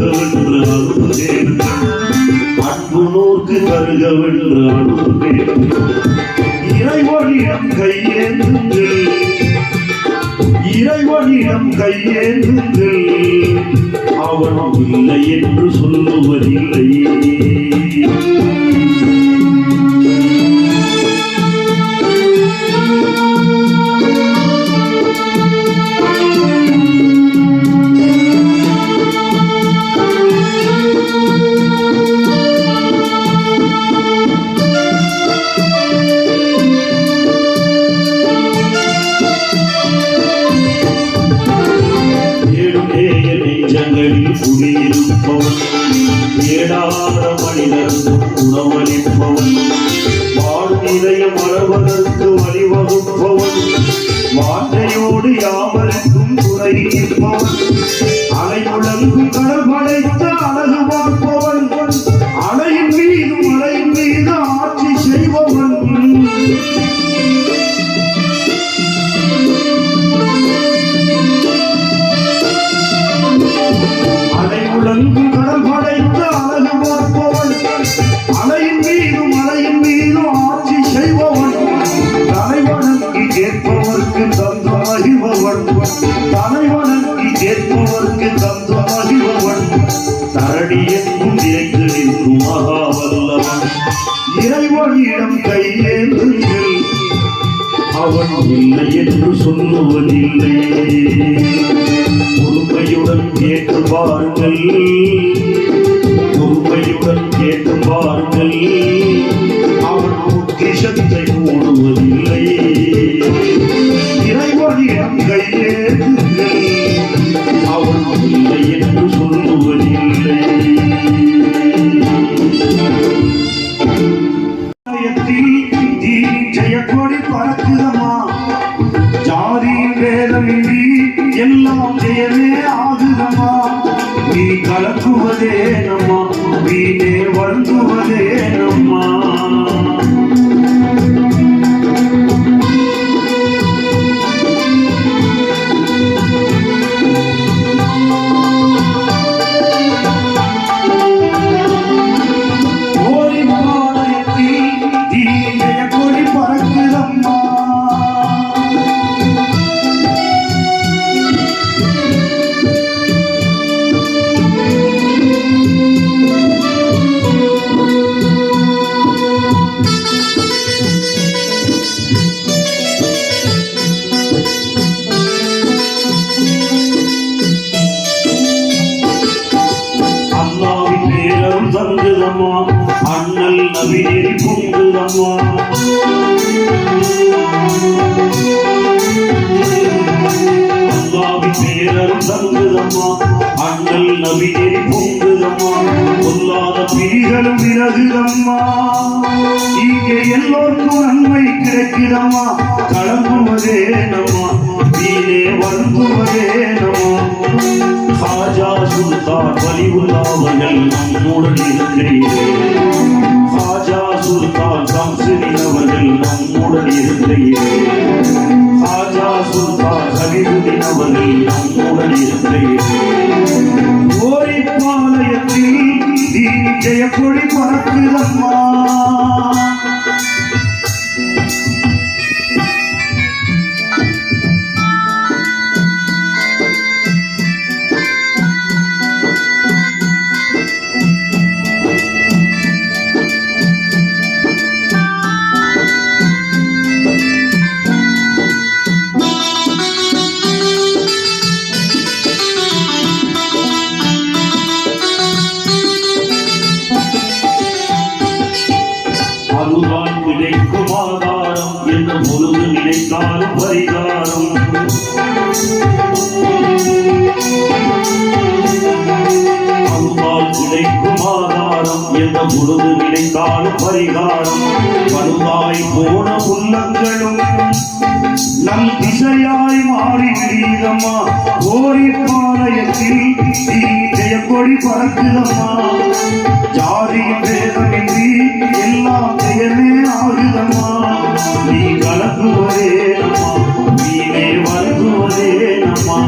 தருகவென்ற அன்பே அன்பு நூற்கு தருகவென்ற அன்பே இறைவழியம் கையேந்துங்கள் இறைவழியம் கையேந்துங்கள் அவன் இல்லை என்று சொல்லுவதில்லை. அவன் இல்லை என்று சொல்லுவதில்லை. பொறுமையுடன் கேட்டு பாருங்கள் அண்ணல் நபியே பொங்குதம்மா. பொல்லாத பிரிகளும் விலகுதம்மா. இங்கே எல்லோருக்கும் நன்மை கிடைக்குதம்மா. கலங்குவதே நம்மா. நீனே வருந்துவதே நம்மா. ஹாஜா சுல்தான் வலிவுல்லாவர்கள் நம்முடன் இருக்கிறீர்கள் ராஜா சுல்தான் சம்சுரினவர்கள் நம்முடன் இருக்கையிலே ராஜா சுல்தான் சகிருதின் அவர்கள் நம்முடன் இருக்கையிலே ஓரிப்பாலயத்தில் நீ ஜெயக்கொடி பறக்கிறம்மா பார்க்கிறோமா ஜாதியும் பேதமின்றி எல்லா பெயரே ஆகுதம்மா நீ கலக்குவதே நம்மா நீனே வருத்துவதே நம்மா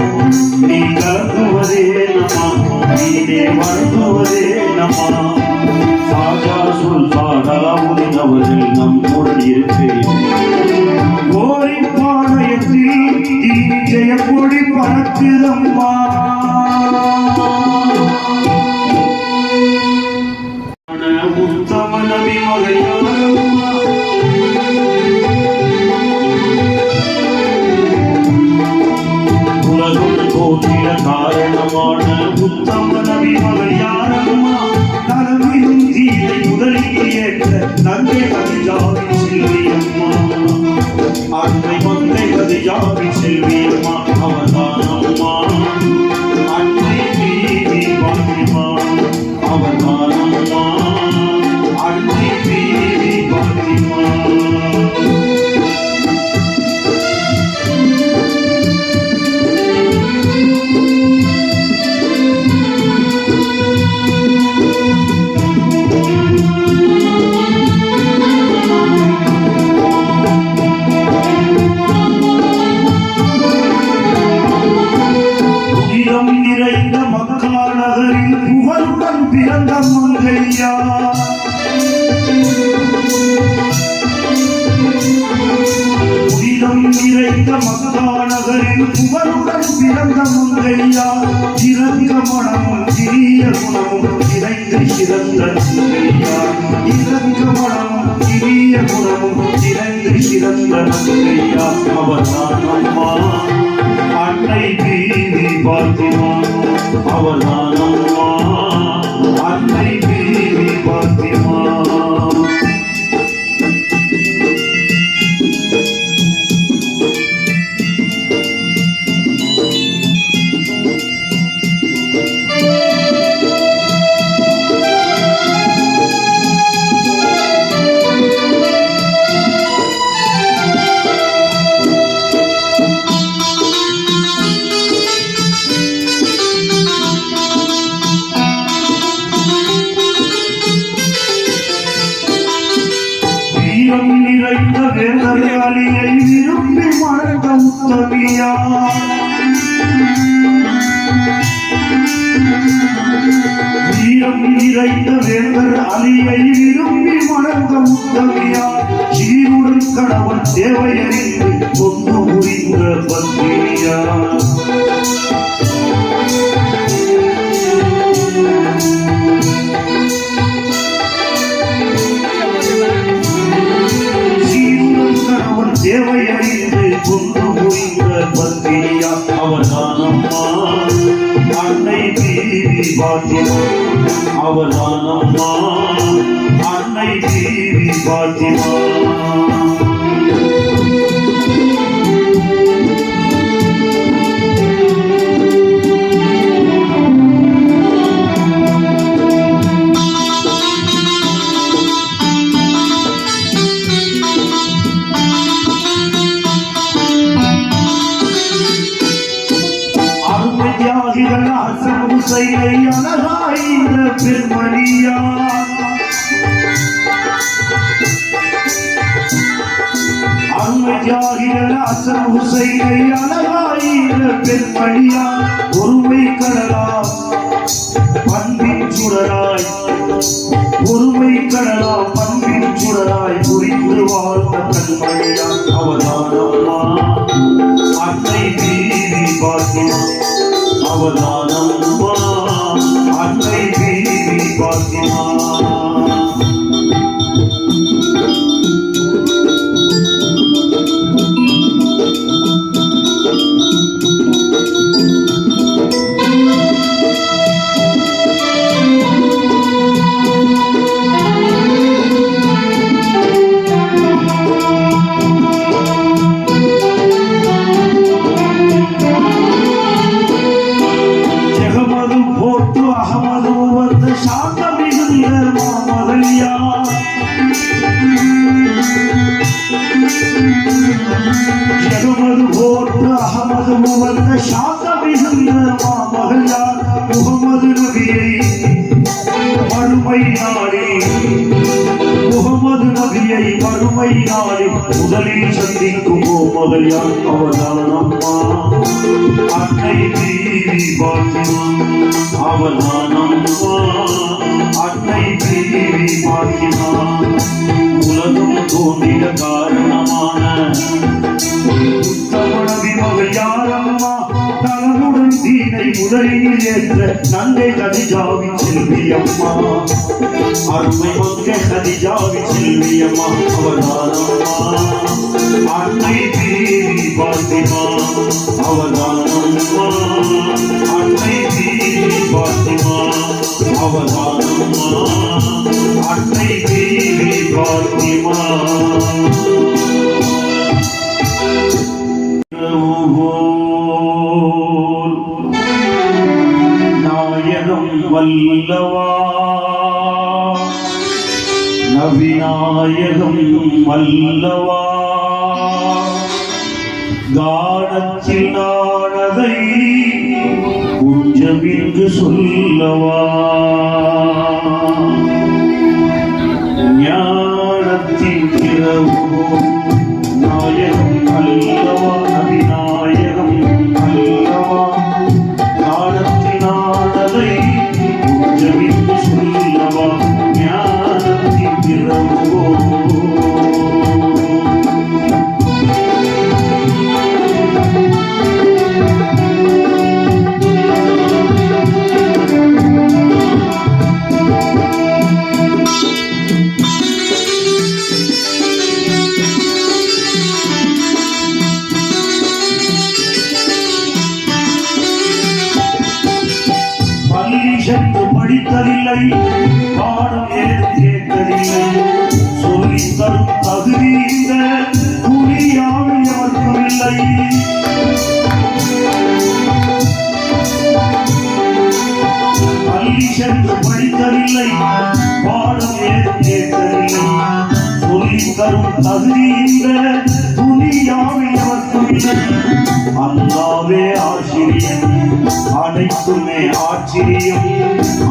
நீ கலக்குவதே நம்மா நீனே வருத்துவதே நம்மா சாஜா சொல் சாடா உதிந்தவர்கள் நம்முடன் அவதானம் கணவன் தேவையறிந்து கொண்டு புரிந்த பத்தினியார் கணவன் தேவையறிந்து கொண்டு புரிந்த பத்தினியா அவதானம்மா அன்னை தேவி பாத்திமா அவதானம்மா அன்னை தேவி பாத்திமா அருமையாகிகள் அசம் ஹுசைனை அழகாய்ந்த பெருமணியா அருமையாகிகள் அசம் ஹுசைனை அழகாய்ந்த பெருமணியா ஒருமை கடலா பண்பின் சுடராய் ஒருமை கடலா பண்பின் சுடராய் புரிந்து வாழ்ந்த கண்மணியா அவதானம்மா அன்னை அவதானம் அன்னை தேவி பாத்திமா தீனை ஏற்ற நங்கை கதிஜாவி செல்வி அம்மா. அருமை மங்கை கதிஜாவி செல்வி அம்மா அவதானம்மா. அன்னை தேவி பாத்திமா அவதானம்மா. அன்னை தேவி பாத்திமா அவதானம்மா. அன்னை தேவி பாத்திமா Oh, வல்லவா. நவிநாயகம் வல்லவா. கானத்தில் நானதை குஞ்சமின்று சொல்லவா. ஞானத்தின் திறவோ சென்று படித்ததில்லை பாடம் கேட்டதில்லை சொல்லி தரும் தகுதி இந்த துணியாவை அல்லாவே ஆச்சரியம் அனைத்துமே ஆச்சரியம்.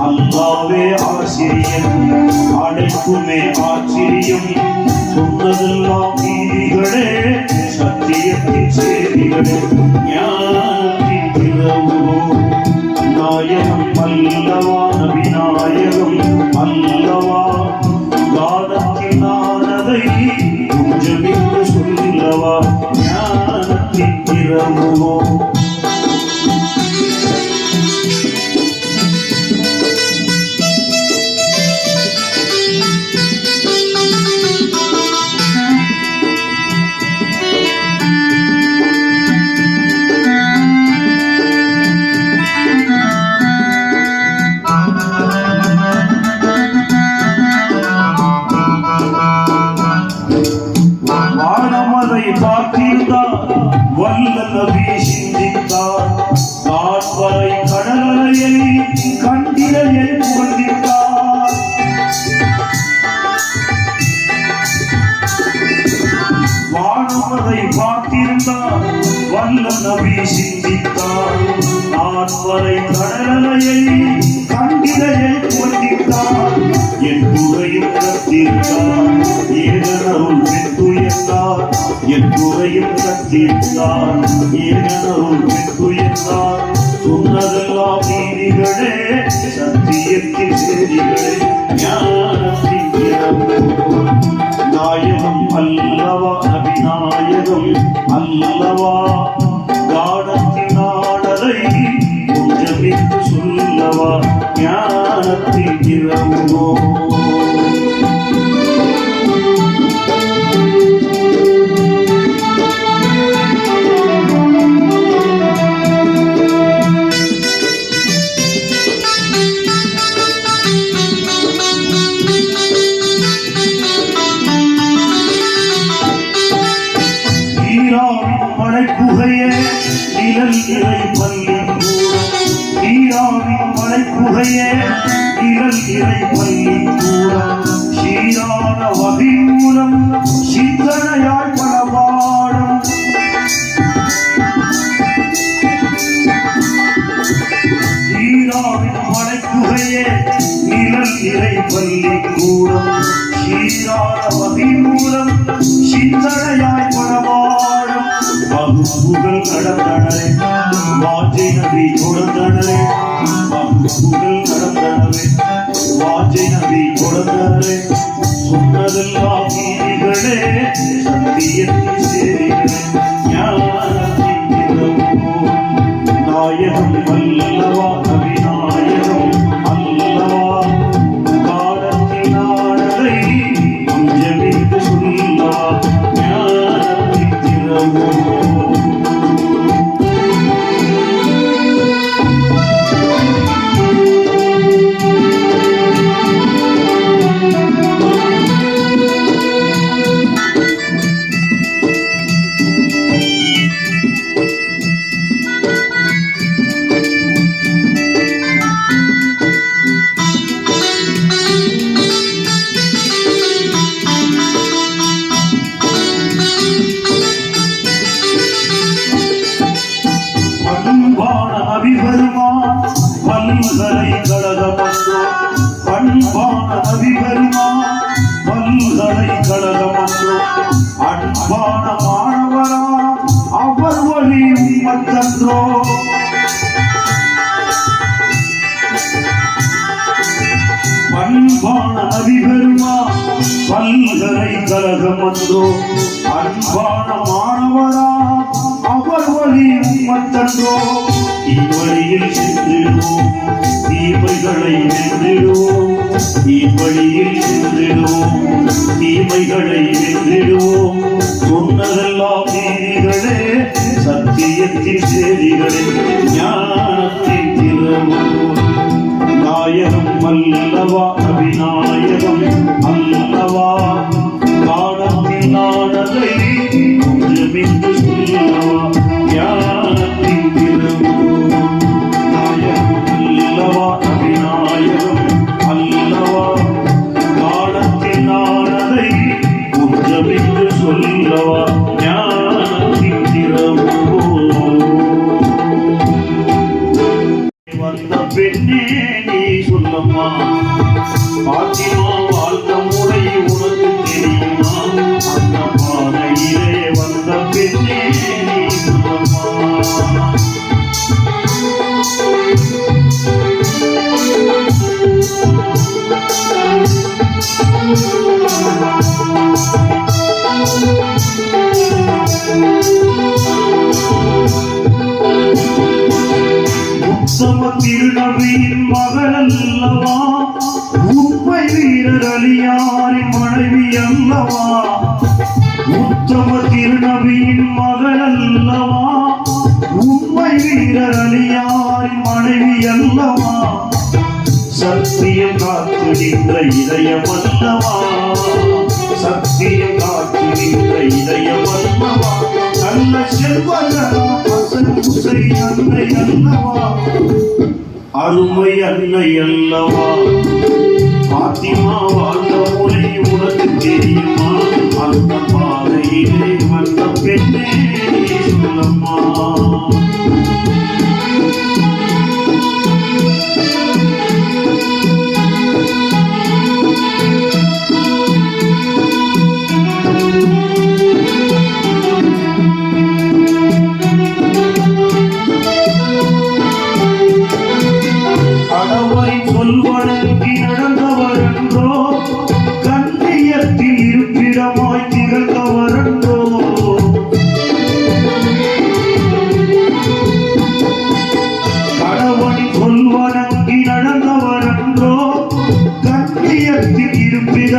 அல்லாவே ஆச்சரியம் அனைத்துமே ஆச்சரியம். சொன்னதெல்லாம் நீதிகளே சத்தியத்தின் செய்திகளே. ஞானத்தின் நாயகம் அல்லவா? விநாயகம் அல்லவா? காலத்தினானதை கொஞ்சமிட்டு சொல்லவா ஞானத்தின் திறமுகோ நீதிகளே சத்தியத்தின் செய்திகளே ஞானத்தின் நாயகம் அல்லவா அபிநாயகம் அல்லவா? காடத்தினாடலை கொஞ்சமிட்டு சொல்லவா? ஞானத்தின் இரவுமோ அக்கறை கழகம் வந்தோ அன்பான மாணவரா அவர் வழி உம்மத்தன்றோ இவ்வழியில் சென்றிடுவோம் தீமைகளை வென்றிடுவோம் இவ்வழியில் சென்றிடுவோம் தீமைகளை வென்றிடுவோம். சொன்னதெல்லாம் நீதிகளே சத்தியத்தின் செய்திகளே ஞானத்தின் திறமோ நாயகம் அல்லவா அபிநாயகம் அல்ல பெண்ணே நீ சொல்லம்மா. பாத்திமா சத்தியம் காத்து நின்ற நல்ல செல்வங்களா அசல் அன்னை அல்லவா அருமை அன்னை அல்லவா. பாத்திமா வாழ்ந்த முறை உனக்கு தெரியுமா? அந்த பாதையிலே வந்த பெண்ணே சொல்லம்மா.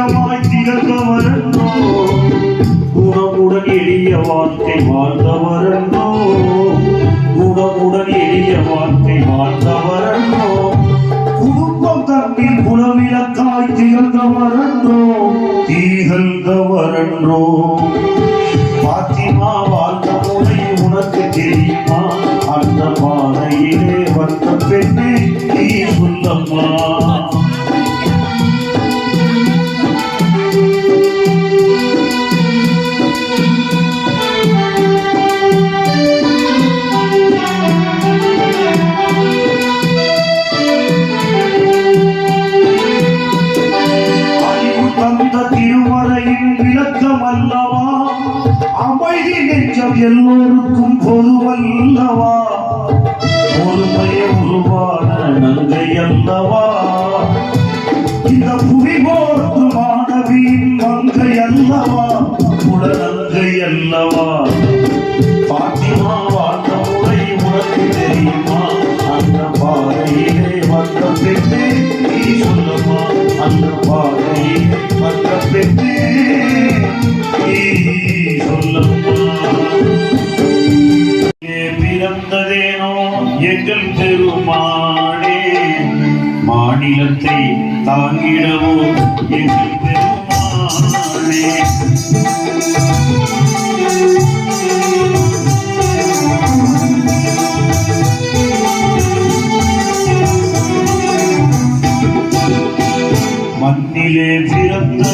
இருப்பிடமாய் திறக்க வரந்தோ குணமுடன் எளிய வாழ்க்கை வாழ்ந்த வரந்தோ குணமுடன் எளிய வாழ்க்கை வாழ்ந்த வரந்தோ குடும்பம் தன்னில் குணவிளக்காய் திறந்த என்றோ தீகழ்ந்த வரன்றோ பாத்திமா வாழ்ந்த முறை உனக்கு தெரியுமா? அந்த பாதையிலே வந்த பெண்ணே நீ சொல்லம்மா நெஞ்சம் எல்லோருக்கும் பொதுவல்லவா. பொறுமைய உருவான நங்கை அல்லவா. மாநிலத்தை தாங்கிடவோ எங்கள் பெருமானே. மண்ணிலே பிறந்த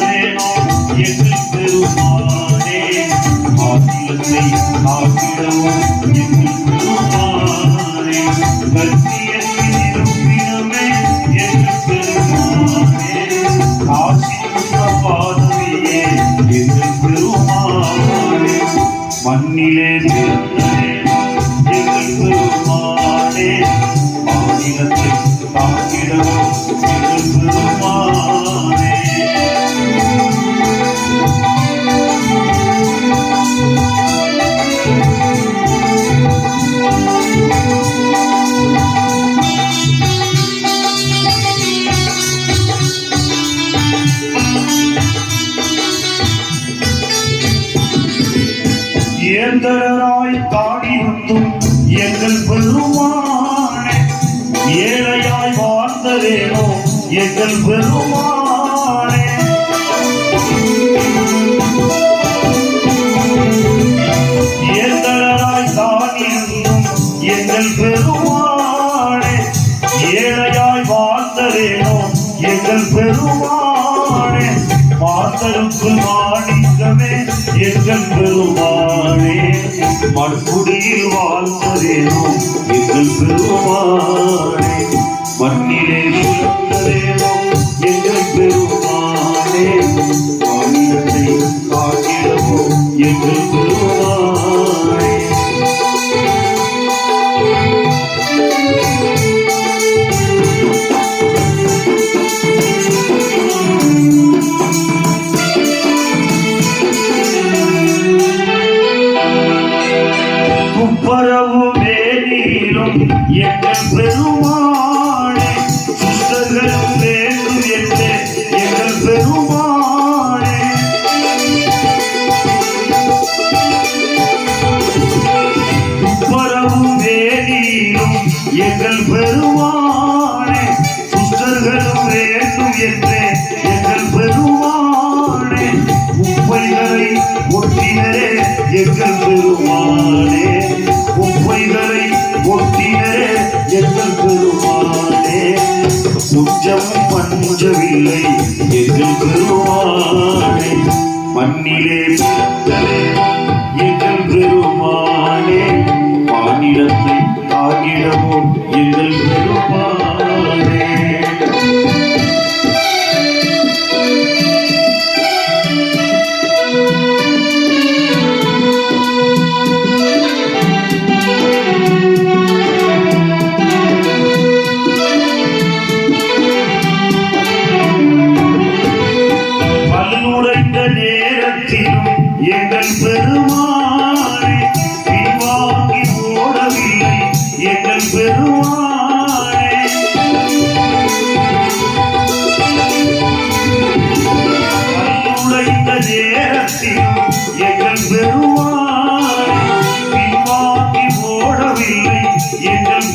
ஏந்தராய் பாடி வந்தும் எங்கள் பெருமானே ஏழையாய் வாழ்ந்ததேனோ எங்கள் பெருமானே. மண்குடியில் வாழ்ந்ததேனோ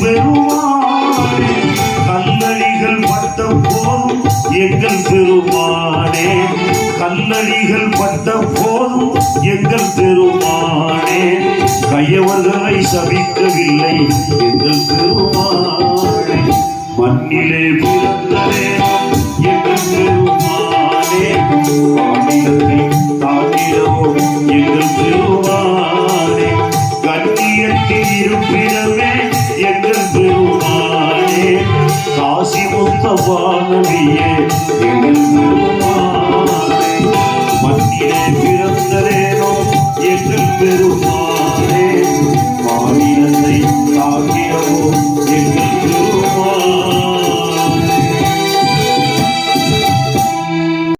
பெருமானே கல்லடிகள் பட்ட போதும் எங்கள் பெருமானே. கல்லடிகள் பட்ட போதும் எங்கள் பெருமானே. கையவர்களை சபிக்கவில்லை எங்கள் பெருமானே. மண்ணிலே பிறந்ததே எங்கள் பெருமானே. மாநிலத்தை தாண்டிடவோ எங்கள் பெருமானே. கண்ணியத்தில் இருப்பிடமே பெருமானே காசி முத்த பானவியே எங்கள் பெருமானே